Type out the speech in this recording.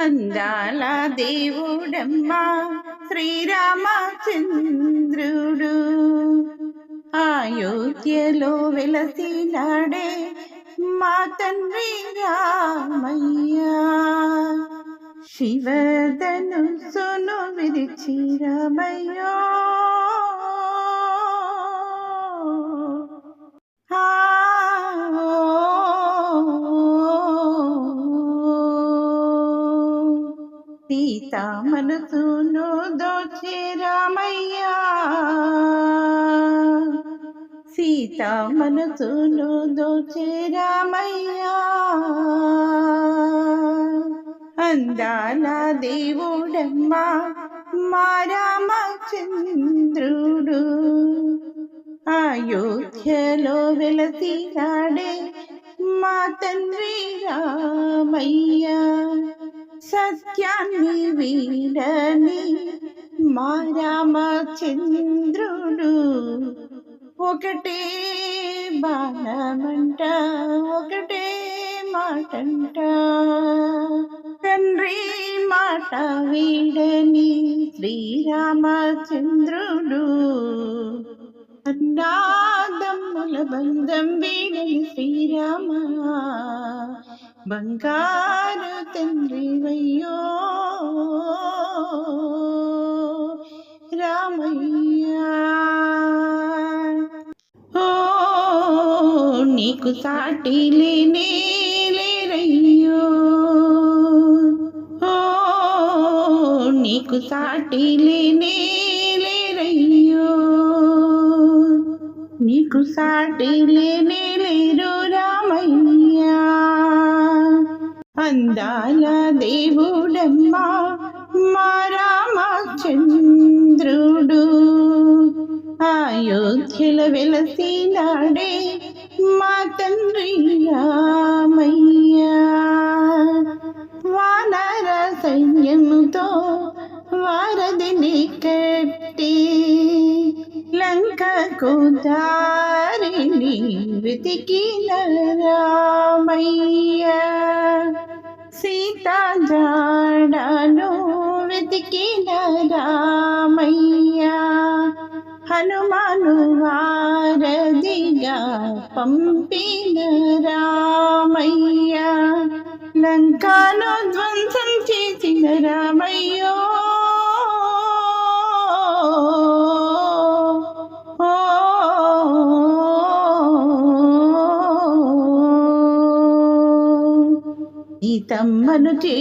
అందాల దేవుడమ్మా శ్రీరామచంద్రుడు. అయోధ్యలో వెలసినాడే మా తండ్రి రామయ్యా. రామయ్య శివధనుసును విరిచి రామయ్యో. సీత మనసును దోచే రామయ్యా. సీత మనసును దోచే రామయ్యా. అందాల దేవుడమ్మా మా రామచంద్రుడు. అయోధ్యలో వెలసినాడే మా తండ్రి రామయ్య. సత్యాన్ని వీడని మా రామచంద్రుడు ఒకటే బాణమంట ఒకటే మాటంట తండ్రి మాట వీడని శ్రీరామచంద్రుడు అన్నాదమ్ముల బంధం వీడని శ్రీరామ బంగారు తండ్రి వయ్యో రామయ్యా. ఓ నీకు సాటి లేనే లేరయ్యో. ఓ నీకు సాటి లేనే లేరయ్యో. నీకు సాటి లేనే లేరు రామయ్యా. అందాల దేవుడమ్మా మా రామచంద్రుడు. అయోధ్యల వెలసినాడే మా తండ్రి రామయ్యా. వానర సైన్యముతో వారధిని కట్టి లంకకు దారిని వెతికిన రామయ్య. ప్రాణను వెతికిన రామయ్య. హనుమాను వారదిగా పంపిన రామయ్య. లంకాను ధ్వంసం చేసిన రామయ్యో. ఓ. ఈ తమ్మను చే